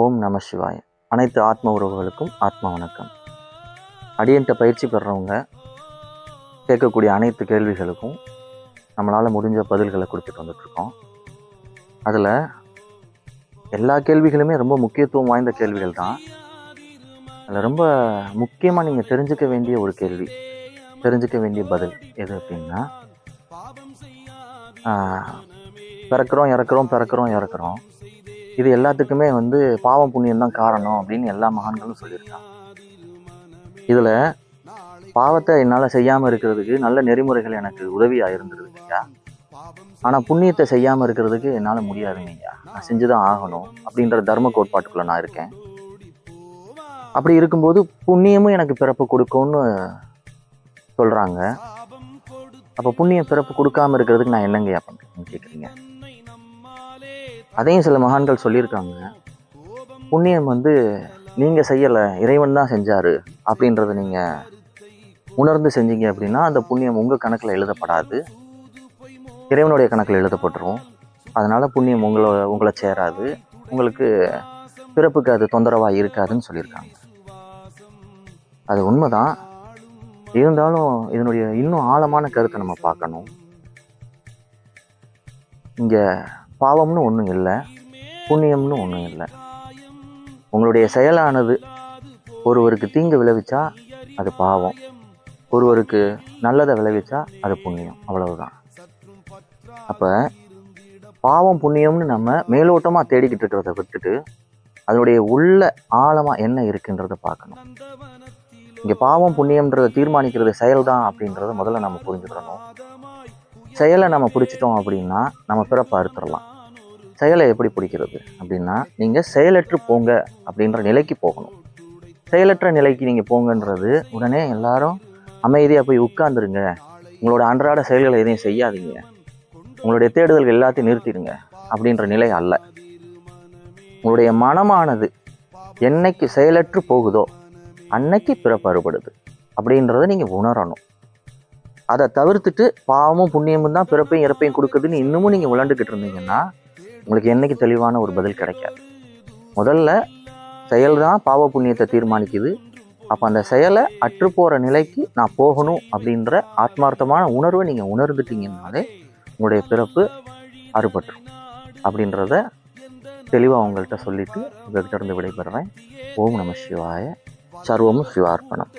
ஓம் நம சிவாய. அனைத்து ஆத்ம உறவுகளுக்கும் ஆத்ம வணக்கம். அடியன்ட்ட பயிற்சி பெறுறவங்க கேட்கக்கூடிய அனைத்து கேள்விகளுக்கும் நம்மளால் முடிஞ்ச பதில்களை கொடுத்துட்டு வந்துட்ருக்கோம். அதில் எல்லா கேள்விகளுமே ரொம்ப முக்கியத்துவம் வாய்ந்த கேள்விகள் தான். அதில் ரொம்ப முக்கியமாக நீங்கள் தெரிஞ்சுக்க வேண்டிய ஒரு கேள்வி தெரிஞ்சுக்க வேண்டிய பதில் எது அப்படின்னா பிறக்கிறோம் இறக்குறோம் பிறக்கிறோம் இறக்குறோம். இது எல்லாத்துக்குமே வந்து பாவம் புண்ணியம் தான் காரணம் அப்படின்னு எல்லா மகான்களும் சொல்லியிருக்காங்க. இதில் பாவத்தை என்னால் செய்யாமல் இருக்கிறதுக்கு நல்ல நெறிமுறைகள் எனக்கு உதவியாக இருந்துருது ஐயா ஆனால் புண்ணியத்தை செய்யாமல் இருக்கிறதுக்கு என்னால் முடியாதுங்க ஐயா நான் செஞ்சு தான் ஆகணும் அப்படின்ற தர்ம கோட்பாட்டுக்குள்ளே நான் இருக்கேன். அப்படி இருக்கும்போது புண்ணியமும் எனக்கு பிறப்பு கொடுக்கும்னு சொல்கிறாங்க அப்போ புண்ணியம் பிறப்பு கொடுக்காம இருக்கிறதுக்கு நான் என்னங்கய்யா பண்ணுறேன்னு கேட்குறீங்க அதையும் சில மகான்கள் சொல்லியிருக்காங்க. புண்ணியம் வந்து நீங்கள் செய்யலை இறைவன் தான் செஞ்சார் அப்படின்றத நீங்கள் உணர்ந்து செஞ்சீங்க அப்படின்னா அந்த புண்ணியம் உங்கள் கணக்கில் எழுதப்படாது. இறைவனுடைய கணக்கில் எழுதப்பட்டுரும். அதனால் புண்ணியம் உங்களை உங்களை சேராது. உங்களுக்கு பிறப்புக்கு அது தொந்தரவாக இருக்காதுன்னு சொல்லியிருக்காங்க. அது உண்மைதான். இருந்தாலும் இதனுடைய இன்னும் ஆழமான கருத்தை நம்ம பார்க்கணும். இங்கே பாவம்னு ஒன்றும் இல்லை புண்ணியம்னு ஒன்றும் இல்லை. உங்களுடைய செயலானது ஒருவருக்கு தீங்கு விளைவிச்சா அது பாவம். ஒருவருக்கு நல்லதை விளைவிச்சா அது புண்ணியம். அவ்வளவுதான். அப்போ பாவம் புண்ணியம்னு நம்ம மேலோட்டமாக தேடிக்கிட்டு இருக்கிறத விட்டுட்டு அதனுடைய உள்ள ஆழமாக என்ன இருக்குன்றத பார்க்கணும். இங்கே பாவம் புண்ணியம்ன்றதை தீர்மானிக்கிறது செயல் தான் அப்படின்றத முதல்ல நம்ம புரிஞ்சுக்கிறணும் செயலை நம்ம பிடிச்சிட்டோம் அப்படின்னா நம்ம பிறப்பை அறுத்துடலாம். செயலை எப்படி பிடிக்கிறது? அப்படின்னா நீங்கள் செயலற்று போங்க அப்படின்ற நிலைக்கு போகணும். செயலற்ற நிலைக்கு நீங்கள் போங்கன்றது உடனே எல்லாரும் அமைதியாக போய் உட்காந்துருங்க உங்களோட அன்றாட செயல்களை எதையும் செய்யாதீங்க. உங்களுடைய தேடுதல்கள் எல்லாத்தையும் நிறுத்திடுங்க அப்படின்ற நிலை அல்ல. உங்களுடைய மனமானது என்னைக்கு செயலற்று போகுதோ அன்னைக்கு பிறப்பு அறுபடுது அப்படின்றத நீங்கள் உணரணும். அதை தவிர்த்துட்டு பாவமும் புண்ணியமும் தான் பிறப்பையும் இறப்பையும் கொடுக்குதுன்னு இன்னமும் நீங்கள் விளாண்டுக்கிட்டு இருந்தீங்கன்னா உங்களுக்கு என்னைக்கு தெளிவான ஒரு பதில் கிடைக்காது. முதல்ல செயல் தான் பாவ புண்ணியத்தை தீர்மானிக்குது. அப்போ அந்த செயலை அற்று போகிற நிலைக்கு நான் போகணும் அப்படின்ற ஆத்மார்த்தமான உணர்வை நீங்கள் உணர்ந்துட்டீங்கன்னாலே உங்களுடைய பிறப்பு அறுபட்டுரும் அப்படின்றத தெளிவாக உங்கள்கிட்ட சொல்லிட்டு உங்கள்கிட்ட இருந்து விடைபெறுறேன். ஓம் நம சிவாய. சர்வமும் சிவார்ப்பணம்.